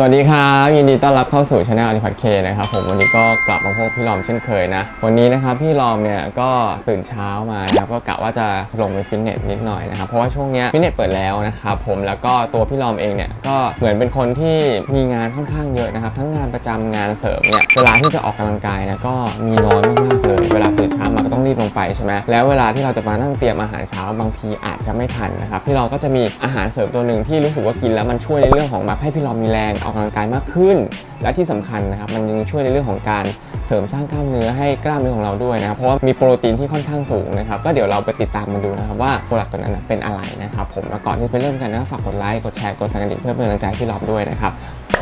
สวัสดีครับยินดีต้อนรับเข้าสู่ช anel อ i พัทเคนะครับผมวันนี้ก็กลับมาพบพี่ลอมเช่นเคยนะ วันนี้นะครับพี่ลอมเนี่ยก็ตื่นเช้ามานะครับก็กะว่าจะลงไปฟิตเนสนิดหน่อยนะครับเพราะว่าช่วงเนี้ยฟิตเนสเปิดแล้วนะครับผมแล้วก็ตัวพี่ลอมเองเนี่ยก็เหมือนเป็นคนที่มีงานค่อนข้างเยอะนะครับทั้งงานประจำงานเสริมเนี่ยเวลาที่จะออกกำลังกายนะก็มีน้อยมากๆเลย ไหมแล้วเวลาที่เราจะมานั่งเตรียมอาหารเช้าบางทีอาจจะไม่ทันนะครับพี่รอมก็จะมีอาหารเสริมตัวหนึ่งที่รู้สึกว่ากินแล้วมันช่วยในเรื่องของแบบให้พี่ลอมีแรงออกกำลังกายมากขึ้นและที่สำคัญนะครับมันยังช่วยในเรื่องของการเสริมสร้างกล้ามเนื้อให้กล้ามเนื้อของเราด้วยนะครับเพราะว่ามีโปรตีนที่ค่อนข้างสูงนะครับก็เดี๋ยวเราไปติดตามมันดูนะครับว่าโปรดักตัวนั้นเป็นอะไรนะครับผมแล้วก่อนที่ไปเริ่มกันนะฝากกดไลค์กดแชร์กดสั่นกระดิ่งเพื่อเป็นกำลังใจให้พี่ลอมด้วยนะครับ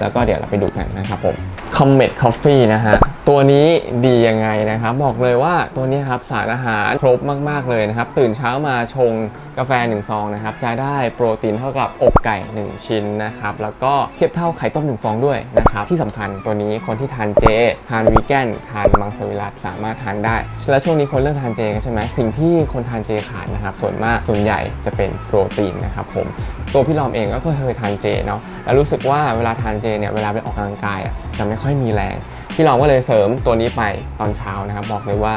แล้วก็เดี๋ยวเราไปดูกันนะครับผม Comet Coffee นะฮะตัวนี้ดียังไงนะครับบอกเลยว่าตัวนี้ครับสารอาหารครบมาก ๆ เลยนะครับ ตื่นเช้ามาชงกาแฟ1ซองนะครับจะได้โปรตีนเท่ากับอกไก่ 1 ชิ้นนะครับแล้วก็เทียบเท่าไข่ต้ม1ฟองด้วยนะครับที่สำคัญตัวนี้คนที่ทานเจ ทานวีแกนทานมังสวิรัตสามารถทานได้ และช่วงนี้คนเริ่มทานเจกันใช่ไหมสิ่งที่คนทานเจขาดนะครับ ส่วนมากส่วนใหญ่จะเป็นโปรตีนนะครับผมตัวพี่ลอมเองก็เคยทานเจเนาะแล้วรู้สึกว่าเวลาทานเจเนี่ยเวลาไปออกกำลังกายจะไม่ค่อยมีแรง พี่ลองก็เลยเสริมตัวนี้ไปตอนเช้านะครับ บอกเลยว่า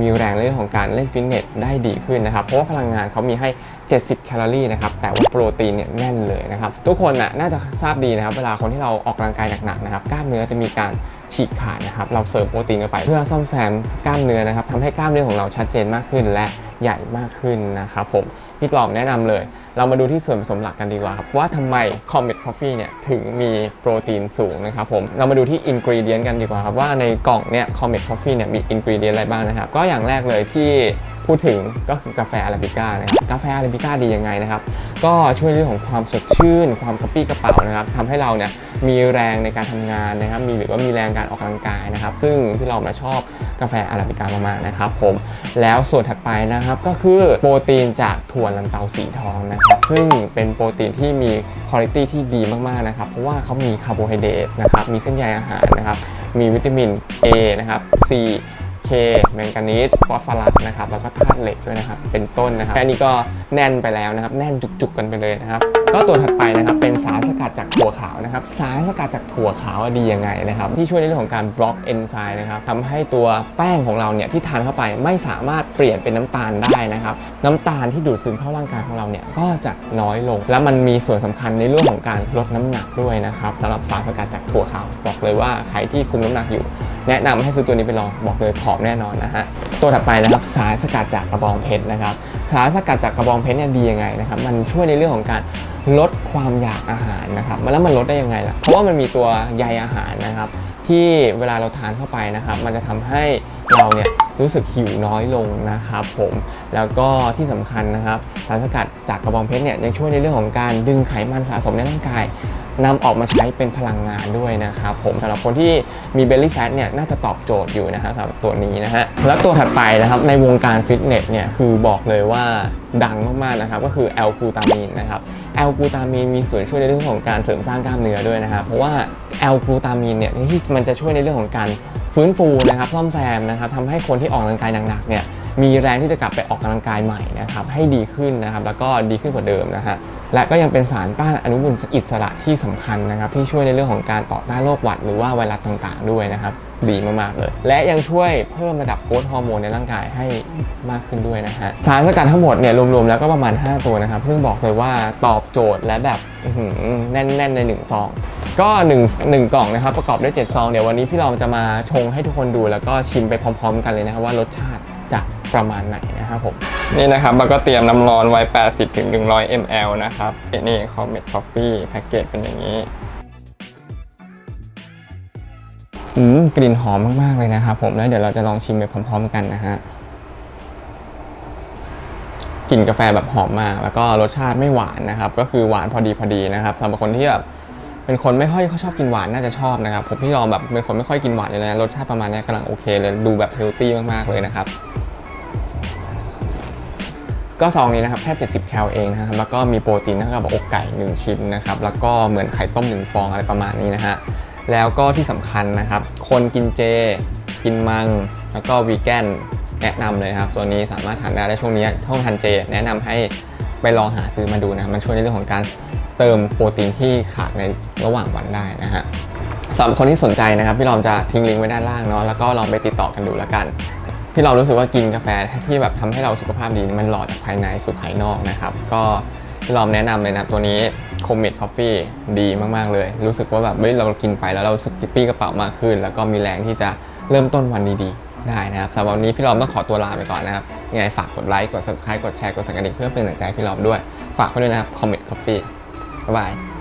มีแรงเรื่องของการเล่นฟิตเนสได้ดีขึ้นนะครับ เพราะว่าพลังงานเขามีให้ 70 แคลอรี่นะครับ แต่ว่าโปรตีนเนี่ยแน่นเลยนะครับ ทุกคนน่ะน่าจะทราบดีนะครับ เวลาคนที่เราออกกำลังกายหนักๆนะครับ กล้ามเนื้อจะมีการฉีกขาดนะครับ เราเสริมโปรตีนเข้าไป เพื่อซ่อมแซมกล้ามเนื้อนะครับทำให้กล้ามเนื้อของเราชัดเจนมากขึ้น และใหญ่มากขึ้นนะครับผม พี่กลอมแนะนำเลย เรามาดูที่ส่วนผสมหลักกันดีกว่าครับว่าทำไม Comet Coffee เนี่ยถึงมีโปรตีนสูงนะครับผมเรามาดูที่อินกรีเดียนกันดีกว่าครับว่าในกล่องเนี่ย Comet Coffee เนี่ยมีอินกรีเดียนอะไรบ้างนะครับก็อย่างแรกเลยที่พูดถึงก็คือกาแฟอาราบิก้านะครับกาแฟอาราบิก้าดียังไงนะครับก็ช่วยเรื่องของความสดชื่น ความกระปี้กระเป๋านะครับทำให้เราเนี่ย มีแรงในการทำงานนะครับ มีหรือว่ามีแรงการออกกำลังกายนะครับ ซึ่งที่เรามาชอบกาแฟอาราบิก้ามากๆนะครับผมแล้วส่วนถัดไปนะครับก็คือโปรตีนจากถั่วลันเตาสีทองนะครับ ซึ่งเป็นโปรตีนที่มีคุณภาพที่ดีมากๆนะครับ เพราะว่าเขามีคาร์โบไฮเดรตนะครับ มีเส้นใยอาหารนะครับ มีวิตามิน A นะครับ C แมงกานีสฟอสฟอรัสนะครับแล้วก็ธาตุเหล็กด้วยนะครับเป็นต้นนะครับแค่นี้ก็แน่นไปแล้วนะครับแน่นจุกๆกันไปเลยนะครับก็ตัวถัดไปนะครับเป็นสารสกัดจากถั่วขาวนะครับสารสกัดจากถั่วขาวดียังไงนะครับที่ช่วยในเรื่องของการบล็อกเอนไซม์นะครับทำให้ตัวแป้งของเราเนี่ยที่ทานเข้าไปไม่สามารถเปลี่ยนเป็นน้ำตาลได้นะครับน้ำตาลที่ดูดซึมเข้าร่างกายของเราเนี่ยก็จะน้อยลง และมันมีส่วนสำคัญในเรื่องของการลดน้ำหนักด้วยนะครับสำหรับสารสกัดจากถั่วขาวบอกเลยว่าใครที่คุมน้ำหนักอยู่ แนะนำให้ซื้อตัวนี้ไปลองบอกเลยผอมแน่นอนนะฮะตัวถัดไปนะครับสารสกัดจากกระบองเพชรนะครับสารสกัดจากกระบองเพชรเนี่ยดียังไงนะครับมันช่วยในเรื่องของการลดความอยากอาหารนะครับแล้วมันลดได้ยังไงล่ะเพราะว่ามันมีตัวใยอาหารนะครับที่เวลาเราทานเข้าไปนะครับ มันจะทำให้เราเนี่ย รู้สึกหิวน้อยลงนะครับผมแล้วก็ที่สำคัญนะครับสารสกัดจากกระบองเพชรเนี่ยยังช่วยในเรื่องของการดึงไขมันสะสมในร่างกายนำออกมาใช้เป็นพลังงานด้วยนะครับผมสำหรับคนที่มีเบลลี่แฟทเนี่ยน่าจะตอบโจทย์อยู่นะฮะสำหรับตัวนี้นะฮะแล้วตัวถัดไปนะครับในวงการฟิตเนสเนี่ยคือบอกเลยว่าดังมากๆนะครับก็คือแอลกูตามีนนะครับแอลกูตามีนมีส่วนช่วยในเรื่องของการเสริมสร้างกล้ามเนื้อด้วยนะครับเพราะว่าแอลกูตามีนเนี่ยที่มันจะช่วยในเรื่องของการ ฟื้นฟูนะครับซ่อมแซมนะครับทำให้คนที่ออกกำลังกายหนักๆเนี่ยมีแรงที่จะกลับไปออกกำลังกายใหม่นะครับให้ดีขึ้นนะครับแล้วก็ดีขึ้นกว่าเดิมนะฮะและก็ยังเป็นสารต้านอนุมูลอิสระที่สำคัญนะครับที่ช่วยในเรื่องของการต่อต้านโรคหวัดหรือว่าไวรัสต่างๆ ด้วยนะครับดีมากๆเลย และยังช่วยเพิ่มระดับโกรทฮอร์โมนในร่างกายให้มากขึ้นด้วยนะฮะสารสกัดทั้งหมดเนี่ยรวมๆแล้วก็ประมาณ 5 ตัวนะครับซึ่งบอกเลยว่าตอบโจทย์และแบบแน่นๆใน1ซอง ก็1 1กล่องนะครับประกอบด้วย7ซองเดี๋ยววันนี้พี่ลองจะมาชงให้ทุกคนดูแล้วก็ชิมไปพร้อม ๆ กันเลยนะครับว่ารสชาติจะประมาณไหนนะครับผมนี่นะครับมันก็เตรียมน้ำร้อนไว้ 80ถึง100 ml นะครับนี่ Comet Coffee แพ็กเกจเป็นอย่างนี้อืมกลิ่นหอมมากๆเลยนะครับผมแล้วเดี๋ยวเราจะลองชิมไปพร้อม ๆ กันนะฮะกลิ่นกาแฟแบบหอมมาก แล้วก็รสชาติไม่หวานนะครับ ก็คือหวานพอดีพอดีนะครับสำหรับคนที่แบบ เป็นคนไม่ค่อยเขาชอบกินหวานน่าจะชอบนะครับผมพี่ลองแบบเป็นคนไม่ค่อยกินหวานเลยนะรสชาติประมาณนี้กำลังโอเคเลยดูแบบเฮลตี้มากๆเลยนะครับก็ซองนี้นะครับแค่ 70 แคลเองนะครับแล้วก็มีโปรตีนเท่ากับอกไก่ 1 ชิ้นนะครับแล้วก็เหมือนไข่ต้ม 1 ฟองอะไรประมาณนี้นะฮะแล้วก็ที่สำคัญนะครับ คนกินเจ กินมัง แล้วก็วีแกนแนะนำเลยครับ ตัวนี้สามารถทานได้และช่วงนี้ช่องทานเจ แนะนำให้ไปลองหาซื้อมาดูนะมันช่วยในเรื่องของการ เติมโปรตีนที่ขาดในระหว่างวันได้นะฮะสำหรับคนที่สนใจนะครับพี่ลอมจะทิ้งลิงก์ไว้ด้านล่างเนาะแล้วก็ลองไปติดต่อกันดูแล้วกันพี่ลอมรู้สึกว่ากินกาแฟที่แบบทำให้เราสุขภาพดีมันหล่อจากภายในสู่ภายนอกนะครับ ก็พี่ลอมแนะนำเลยนะตัวนี้โคมเมดคอฟฟี่ดีมาก ๆ เลย รู้สึกว่าแบบเฮ้ยเรากินไปแล้วเราสึกปิ๊ปี้กระเป๋ามากขึ้น แล้วก็มีแรงที่จะเริ่มต้นวันดีๆ ได้นะครับสำหรับวันนี้พี่ลอมต้องขอตัวลาไปก่อนนะครับยังไงฝากกดไลค์กด subscribe กดแชร์กดสั่นกระดิ่งเพื่อเป็นกำลังใจให้พี่ลอมด้วยฝากไว้ด้วยนะครับคอมเมดคอฟฟี่ Bye-bye.